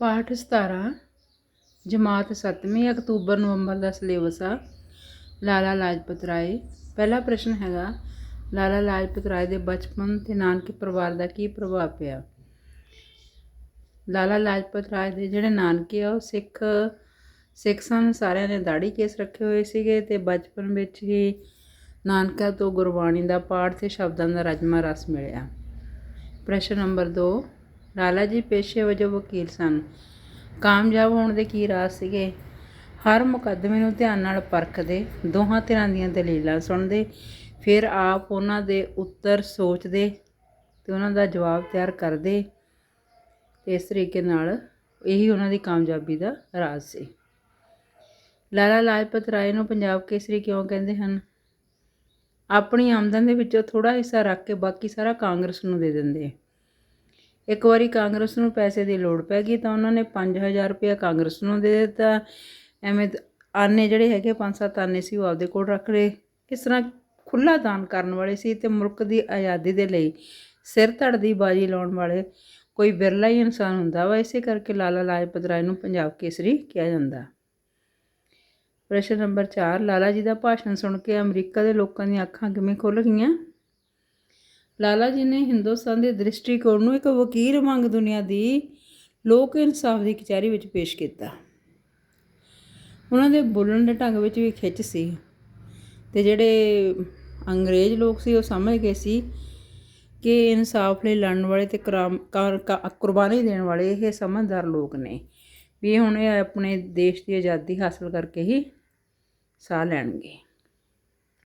ਪਾਠ 17 ਜਮਾਤ 7ਵੀਂ ਅਕਤੂਬਰ, ਨਵੰਬਰ ਦਾ ਸਿਲੇਬਸ ਆ। ਲਾਲਾ ਲਾਜਪਤ ਰਾਏ, ਪਹਿਲਾ ਪ੍ਰਸ਼ਨ ਹੈਗਾ, ਲਾਲਾ ਲਾਜਪਤ ਰਾਏ ਦੇ ਬਚਪਨ ਤੇ ਨਾਨਕੇ ਪਰਿਵਾਰ ਦਾ ਕੀ ਪ੍ਰਭਾਵ ਪਿਆ? ਲਾਲਾ ਲਾਜਪਤ ਰਾਏ ਦੇ ਜਿਹੜੇ ਨਾਨਕੇ ਆ, ਉਹ ਸਿੱਖ ਸਿੱਖ ਸਨ, ਸਾਰਿਆਂ ਨੇ ਦਾੜੀ ਕੇਸ ਰੱਖੇ ਹੋਏ ਸੀਗੇ ਤੇ ਬਚਪਨ ਵਿੱਚ ਹੀ ਨਾਨਕਾ ਤੋਂ ਗੁਰਬਾਣੀ ਦਾ ਪਾਠ ਤੇ ਸ਼ਬਦਾਂ ਦਾ ਰਜਮਾ ਰਸ ਮਿਲਿਆ। ਪ੍ਰਸ਼ਨ ਨੰਬਰ 2 ਲਾਲਾ ਜੀ ਪੇਸ਼ੇ ਵਜੋਂ ਵਕੀਲ ਸਨ। ਕਾਮਯਾਬ ਹੋਣ ਦੇ ਕੀ ਰਾਜ਼ ਸੀਗੇ? ਹਰ ਮੁਕੱਦਮੇ ਨੂੰ ਧਿਆਨ ਨਾਲ ਪਰਖਦੇ, ਦੋਹਾਂ ਧਿਰਾਂ ਦੀਆਂ ਦਲੀਲਾਂ ਸੁਣਦੇ, ਫਿਰ ਆਪ ਉਹਨਾਂ ਦੇ ਉੱਤਰ ਸੋਚਦੇ ਤੇ ਉਹਨਾਂ ਦਾ ਜਵਾਬ ਤਿਆਰ ਕਰਦੇ। ਤੇ ਇਸ ਤਰੀਕੇ ਨਾਲ ਇਹੀ ਉਹਨਾਂ ਦੀ ਕਾਮਯਾਬੀ ਦਾ ਰਾਜ਼ ਸੀ। ਲਾਲਾ ਲਾਜਪਤ ਰਾਏ ਨੂੰ ਪੰਜਾਬ ਕੇਸਰੀ ਕਿਉਂ ਕਹਿੰਦੇ ਹਨ? ਆਪਣੀ ਆਮਦਨ ਦੇ ਵਿੱਚੋਂ ਥੋੜਾ ਹਿੱਸਾ ਰੱਖ ਕੇ ਬਾਕੀ ਸਾਰਾ ਕਾਂਗਰਸ ਨੂੰ ਦੇ ਦਿੰਦੇ। ਇੱਕ ਵਾਰੀ ਕਾਂਗਰਸ ਨੂੰ ਪੈਸੇ ਦੀ ਲੋੜ ਪੈ ਗਈ ਤਾਂ ਉਹਨਾਂ ਨੇ 5000 ਰੁਪਇਆ ਕਾਂਗਰਸ ਨੂੰ ਦੇ ਦਿੱਤਾ। ਐਵੇਂ ਆਨੇ ਜਿਹੜੇ ਹੈਗੇ ਪੰਜ ਸੱਤ ਆਨੇ ਸੀ ਉਹ ਆਪਦੇ ਕੋਲ ਰੱਖ ਲਏ। ਇਸ ਤਰ੍ਹਾਂ ਖੁੱਲਾ ਦਾਨ ਕਰਨ ਵਾਲੇ ਸੀ ਤੇ ਮੁਲਕ ਦੀ ਆਜ਼ਾਦੀ ਦੇ ਲਈ ਸਿਰ ਧੜ ਦੀ ਬਾਜੀ ਲਾਉਣ ਵਾਲੇ ਕੋਈ ਬਿਰਲਾ ਹੀ ਇਨਸਾਨ ਹੁੰਦਾ ਵਾ, ਇਸੇ ਕਰਕੇ ਲਾਲਾ ਲਾਜਪਤ ਰਾਏ ਨੂੰ ਪੰਜਾਬ ਕੇਸਰੀ ਕਿਹਾ ਜਾਂਦਾ। ਪ੍ਰਸ਼ਨ ਨੰਬਰ 4 ਲਾਲਾ ਜੀ ਦਾ ਭਾਸ਼ਣ ਸੁਣ ਕੇ ਅਮਰੀਕਾ ਦੇ ਲੋਕਾਂ ਦੀਆਂ ਅੱਖਾਂ ਕਿਵੇਂ ਖੁੱਲ ਗਈਆਂ? ਲਾਲਾ ਜੀ ਨੇ ਹਿੰਦੁਸਤਾਨ ਦੇ ਦ੍ਰਿਸ਼ਟੀਕੋਣ ਨੂੰ ਇੱਕ ਵਕੀਲ ਵਾਂਗ ਦੁਨੀਆ ਦੀ ਲੋਕ ਇਨਸਾਫ ਦੀ ਕਚਹਿਰੀ ਵਿੱਚ ਪੇਸ਼ ਕੀਤਾ। ਉਹਨਾਂ ਦੇ ਬੋਲਣ ਦੇ ਢੰਗ ਵਿੱਚ ਵੀ ਖਿੱਚ ਸੀ ਤੇ ਜਿਹੜੇ ਅੰਗਰੇਜ਼ ਲੋਕ ਸੀ ਉਹ ਸਮਝ ਗਏ ਸੀ ਕਿ ਇਨਸਾਫ ਲਈ ਲੜਨ ਵਾਲੇ ਤੇ ਕਰਾਮ- ਕੁਰਬਾਨੀ ਦੇਣ ਵਾਲੇ ਇਹ ਸਮਝਦਾਰ ਲੋਕ ਨੇ ਵੀ ਹੁਣ ਇਹ ਆਪਣੇ ਦੇਸ਼ ਦੀ ਆਜ਼ਾਦੀ ਹਾਸਲ ਕਰਕੇ ਹੀ ਸਾਹ ਲੈਣਗੇ।